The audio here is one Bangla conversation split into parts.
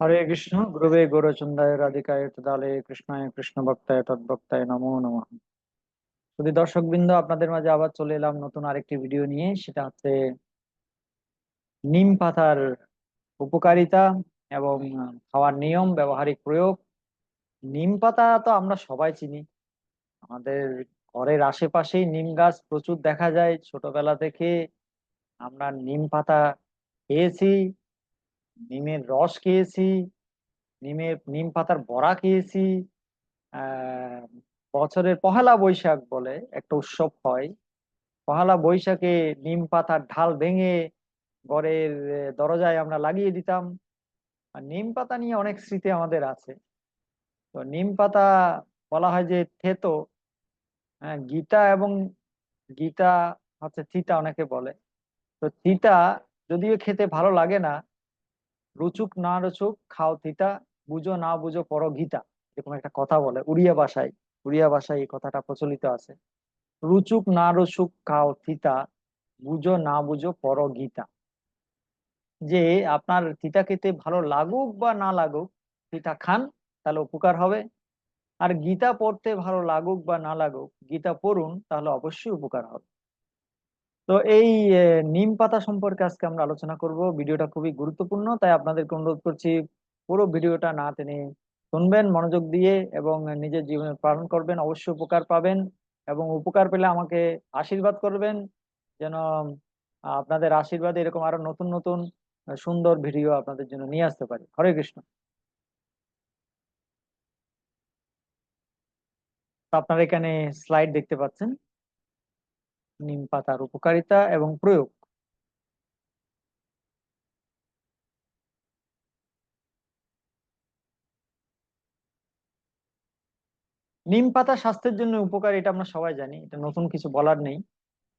হরে কৃষ্ণ, গুরুবে গৌরচন্দ্রায় রাধিকায় তদালে কৃষ্ণায় কৃষ্ণ ভক্তায় তদ্ভক্তায় নমো নমঃ। যদি দর্শক বৃন্দ আপনাদের মাঝে আবার চলে এলাম নতুন আরেকটি ভিডিও নিয়ে, সেটা হচ্ছে নিম পাতার উপকারিতা এবং খাওয়ার নিয়ম, ব্যবহারিক প্রয়োগ। নিম পাতা তো আমরা সবাই চিনি। আমাদের ঘরের আশেপাশেই নিম গাছ প্রচুর দেখা যায়। ছোটবেলা থেকে আমরা নিম পাতা খেয়েছি। নিমের রস খেয়েছি নিমের নিম পাতার বড়া খেয়েছি বছরের পহেলা বৈশাখ বলে একটা উৎসব হয়। পহেলা বৈশাখে নিম পাতার ঢাল ভেঙে ঘরের দরজায় আমরা লাগিয়ে দিতাম। আর নিম পাতা নিয়ে অনেক স্মৃতি আমাদের আছে। তো নিম পাতা বলা হয় যে থেতো হ্যাঁ, গীতা এবং গীতা হচ্ছে তিতা অনেকে বলে। তো তিতা যদিও খেতে ভালো লাগে না রুচুক না রুচুক, খাও তিতা বুঝো না বুঝো পরো গীতা এরকম একটা কথা বলে উড়িয়া ভাষায় উড়িয়া ভাষায় এই কথাটা প্রচলিত আছে। রুচুক না রুচুক, খাও থিতা বুঝো না বুঝো পরো গীতা যে আপনার তিতা খেতে ভালো লাগুক বা না লাগুক তিতা খান, তাহলে উপকার হবে। আর গীতা পড়তে ভালো লাগুক বা না লাগুক গীতা পড়ুন, তাহলে অবশ্যই উপকার হবে। তো এই নিম পাতা সম্পর্কে আজকে আমরা আলোচনা করব। ভিডিওটা খুবই গুরুত্বপূর্ণ, তাই আপনাদেরকে অনুরোধ করছি পুরো ভিডিওটা না টেনে শুনবেন, মনোযোগ দিয়ে এবং নিজের জীবনে পালন করবেন, অবশ্যই উপকার পাবেন এবং উপকার পেলে আমাকে আশীর্বাদ করবেন। যেন আপনাদের আশীর্বাদে এরকম আরও নতুন নতুন সুন্দর ভিডিও আপনাদের জন্য নিয়ে আসতে পারি। হরে কৃষ্ণ। আপনারা এখানে স্লাইড দেখতে পাচ্ছেন। নিম পাতার উপকারিতা এবং প্রয়োগ। নিম পাতা স্বাস্থ্যের জন্য উপকারী, এটা আমরা সবাই জানি, এটা নতুন কিছু বলার নেই।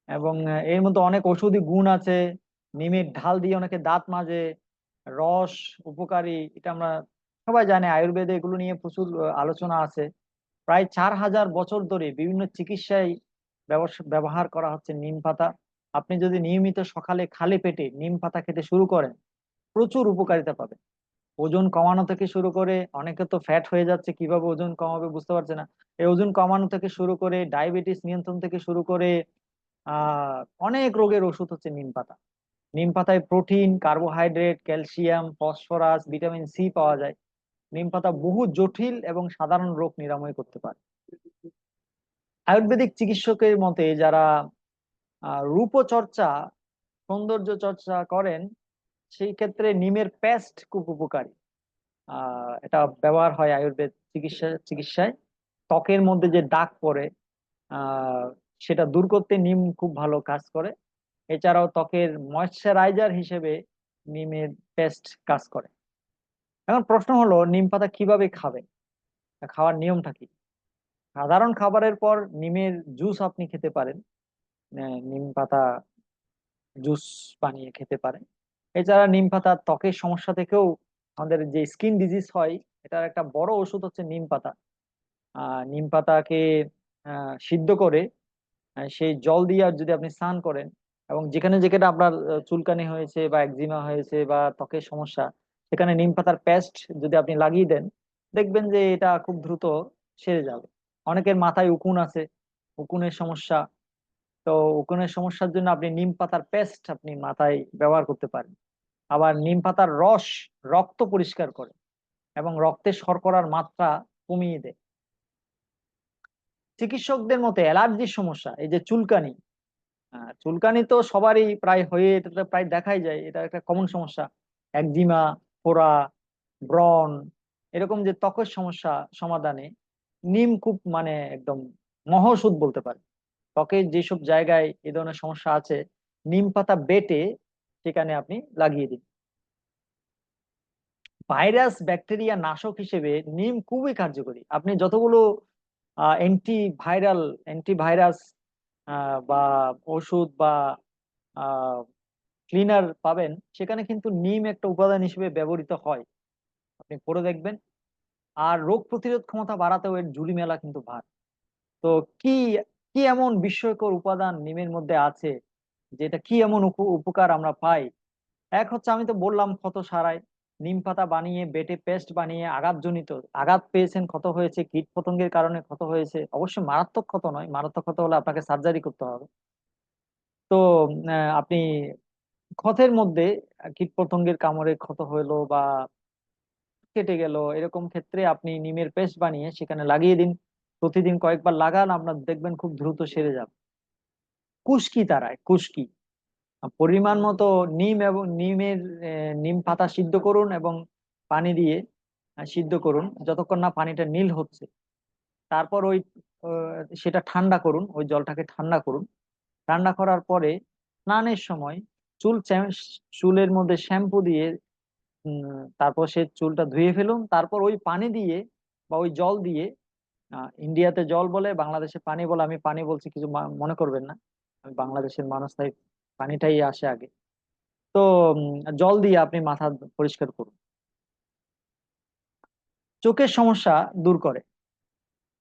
এবং এর মধ্যে অনেক ঔষধি গুণ আছে, নিমের ঢাল দিয়ে অনেকে দাঁত মাজে, রস উপকারী, এটা আমরা সবাই জানি, আয়ুর্বেদে এগুলো নিয়ে প্রচুর আলোচনা আছে। প্রায় চার হাজার বছর ধরে বিভিন্ন চিকিৎসায় ব্যবহার করা হচ্ছে নিম পাতা। আপনি যদি নিয়মিত সকালে খালি পেটে নিম পাতা খেতে শুরু করেন, প্রচুর উপকারিতা পাবেন। ওজন কমানো থেকে শুরু করে অনেকে তো ফ্যাট হয়ে যাচ্ছে, কীভাবে ওজন কমাবে বুঝতে পারছে না। এই ওজন কমানো থেকে শুরু করে ডায়াবেটিস নিয়ন্ত্রণ থেকে শুরু করে অনেক রোগের ওষুধ হচ্ছে নিম পাতা। নিম পাতায় protein carbohydrate calcium phosphorus vitamin C পাওয়া যায়। নিম পাতা বহু জটিল এবং সাধারণ রোগ নিরাময় করতে পারে। আয়ুর্বেদিক চিকিৎসকের মতে যারা রূপচর্চা, সৌন্দর্য চর্চা করেন, সেই ক্ষেত্রে নিমের পেস্ট খুব উপকারী। এটা ব্যবহার হয় আয়ুর্বেদ চিকিৎসা, চিকিৎসায়। ত্বকের মধ্যে যে দাগ পড়ে সেটা দূর করতে নিম খুব ভালো কাজ করে। এছাড়াও ত্বকের ময়শ্চারাইজার হিসেবে নিমের পেস্ট কাজ করে। এখন প্রশ্ন হলো, নিম পাতা কীভাবে খাবে খাওয়ার নিয়মটা কি? সাধারণ খাবারের পর নিমের জুস আপনি খেতে পারেন। নিম পাতা জুস বানিয়ে খেতে পারেন। এছাড়া নিম পাতা ত্বকের সমস্যা থেকেও আমাদের যে স্কিন ডিজিজ হয়, এটার একটা বড় ওষুধ হচ্ছে নিম পাতা। নিম পাতাকে সিদ্ধ করে সেই জল দিয়ে আর যদি আপনি স্নান করেন এবং যেখানে যেখানে আপনার চুলকানি হয়েছে বা একজিমা হয়েছে বা ত্বকের সমস্যা, সেখানে নিম পাতার পেস্ট যদি আপনি লাগিয়ে দেন, দেখবেন যে এটা খুব দ্রুত সেরে যাবে। অনেকের মাথায় উকুন আছে, উকুনের সমস্যা। তো উকুনের সমস্যার জন্য আপনি নিম পাতার পেস্ট আপনি মাথায় ব্যবহার করতে পারেন। আবার নিম পাতার রস রক্ত পরিষ্কার করে এবং রক্তে শর্করার মাত্রা কমিয়ে দেয়। চিকিৎসকদের মতে অ্যালার্জির সমস্যা, এই যে চুলকানি চুলকানি তো সবারই প্রায় হয়ে, এটা প্রায় দেখাই যায়, এটা একটা কমন সমস্যা। একজিমা, ফোড়া, ব্রণ, এরকম যে ত্বকের সমস্যা সমাধানে নিম খুব মানে একদম মহৌষধ বলতে পারে। ত্বকের যেসব জায়গায় এ ধরনের সমস্যা আছে, নিম পাতা বেটে সেখানে আপনি লাগিয়ে দিন। ভাইরাস, ব্যাকটেরিয়া, নাশক হিসেবে নিম খুবই কার্যকরী। আপনি যতগুলো অ্যান্টি ভাইরাল অ্যান্টিভাইরাস বা ওষুধ বা ক্লিনার পাবেন, সেখানে কিন্তু নিম একটা উপাদান হিসেবে ব্যবহৃত হয়। আপনি পড়ে দেখবেন আর রোগ প্রতিরোধ ক্ষমতা বাড়াতেও এর ঝুলি মেলা কিন্তু ভার। তো কি কি এমন বিস্ময়কর উপাদান নিমের মধ্যে আছে, যেটা কি এমন উপ- উপকার আমরা পাই? এক হচ্ছে আমি তো বললাম ক্ষত সারায়, নিম পাতা বানিয়ে, বেটে পেস্ট বানিয়ে আঘাতজনিত, আঘাত পেয়েছেন, ক্ষত হয়েছে, কীট পতঙ্গের কারণে ক্ষত হয়েছে। অবশ্যই মারাত্মক ক্ষত নয়, মারাত্মক ক্ষত হলে আপনাকে সার্জারি করতে হবে। তো আপনি ক্ষতের মধ্যে কীট পতঙ্গের কামড়ে ক্ষত হলো বা কেটে গেল। এরকম ক্ষেত্রে আপনি নিমের পেস্ট বানিয়ে সেখানে লাগিয়ে দিন। প্রতিদিন কয়েকবার লাগান, আপনার দেখবেন খুব দ্রুত সেরে যাবে। কুশকি তারায় কুশকি পরিমাণ মতো নিম এবং নিমের নিম পাতা সিদ্ধ করুন এবং পানি দিয়ে সিদ্ধ করুন। যতক্ষণ না পানিটা নীল হচ্ছে, তারপর ওই সেটা ঠান্ডা করুন, ওই জলটাকে ঠান্ডা করুন। ঠান্ডা করার পরে স্নানের সময় চুল চুলের মধ্যে শ্যাম্পু দিয়ে তারপর সে চুলটা ধুয়ে ফেলুন। তারপর ওই পানি দিয়ে বা ওই জল দিয়ে ইন্ডিয়াতে জল বলে, বাংলাদেশে পানি বলে, আমি পানি বলছি কিছু মনে করবেন না। আমি বাংলাদেশের মানুষ, তাই পানিটাই আসে আগে। তো জল দিয়ে আপনি মাথা পরিষ্কার করুন। চোখের সমস্যা দূর করে।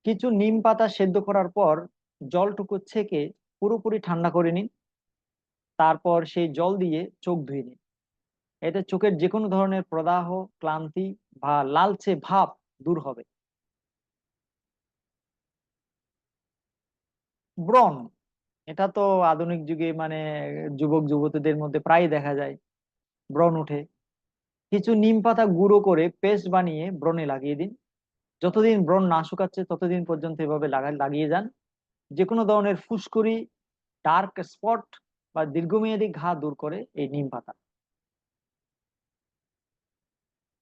কিছু নিম পাতা সেদ্ধ করার পর জলটুকু ছেঁকে পুরোপুরি ঠান্ডা করে নিন। তারপর সেই জল দিয়ে চোখ ধুয়ে নিন। এতে চোখের যে কোনো ধরনের প্রদাহ, ক্লান্তি বা লালচে ভাব দূর হবে। ব্রণ, এটা তো আধুনিক যুগে মানে যুবক, যুবতীদের মধ্যে প্রায় দেখা যায়। ব্রণ উঠে কিছু নিম পাতা গুঁড়ো করে পেস্ট বানিয়ে ব্রণে লাগিয়ে দিন। যতদিন ব্রণ না শুকাচ্ছে, ততদিন পর্যন্ত এভাবে লাগা, লাগিয়ে যান। যে কোনো ধরনের ফুসকুড়ি, ডার্ক স্পট বা দীর্ঘমেয়াদী ঘা দূর করে এই নিম পাতা।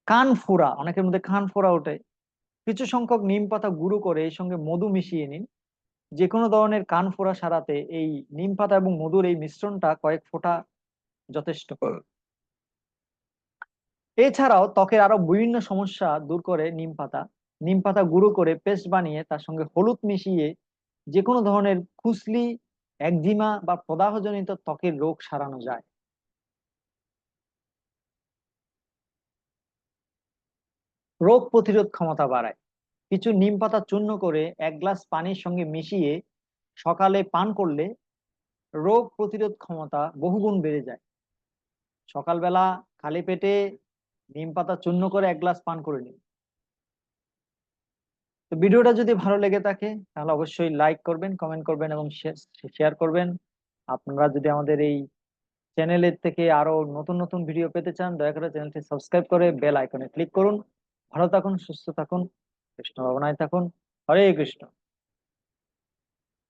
কান ফোড়া অনেকের মধ্যে কান ফোড়া ওঠে। কিছু সংখ্যক নিম পাতা গুঁড়ো করে এর সঙ্গে মধু মিশিয়ে নিন। যে কোনো ধরনের কান ফোড়া সারাতে এই নিম পাতা এবং মধুর এই মিশ্রণটা কয়েক ফোঁটা যথেষ্ট। এছাড়াও ত্বকের আরও বিভিন্ন সমস্যা দূর করে নিম পাতা। নিম পাতা গুঁড়ো করে পেস্ট বানিয়ে তার সঙ্গে হলুদ মিশিয়ে যে কোনো ধরনের খুসলি, একজিমা বা প্রদাহজনিত ত্বকের রোগ সারানো যায়। রোগ প্রতিরোধ ক্ষমতা বাড়ায়। কিছু নিম পাতা চূর্ণ করে এক গ্লাস পানির সঙ্গে মিশিয়ে সকালে পান করলে রোগ প্রতিরোধ ক্ষমতা বহুগুণ বেড়ে যায়। সকালবেলা খালি পেটে নিম পাতা চূর্ণ করে এক গ্লাস পান করে নিন। তো ভিডিওটা যদি ভালো লেগে থাকে, তাহলে অবশ্যই লাইক করবেন কমেন্ট করবেন এবং শেয়ার করবেন। আপনারা যদি আমাদের এই চ্যানেলের থেকে আরও নতুন নতুন ভিডিও পেতে চান, দয়া করে চ্যানেলটি সাবস্ক্রাইব করে বেল আইকনে ক্লিক করুন। ভালো থাকুন সুস্থ থাকুন কৃষ্ণ ভাবনায় থাকুন। হরে কৃষ্ণ।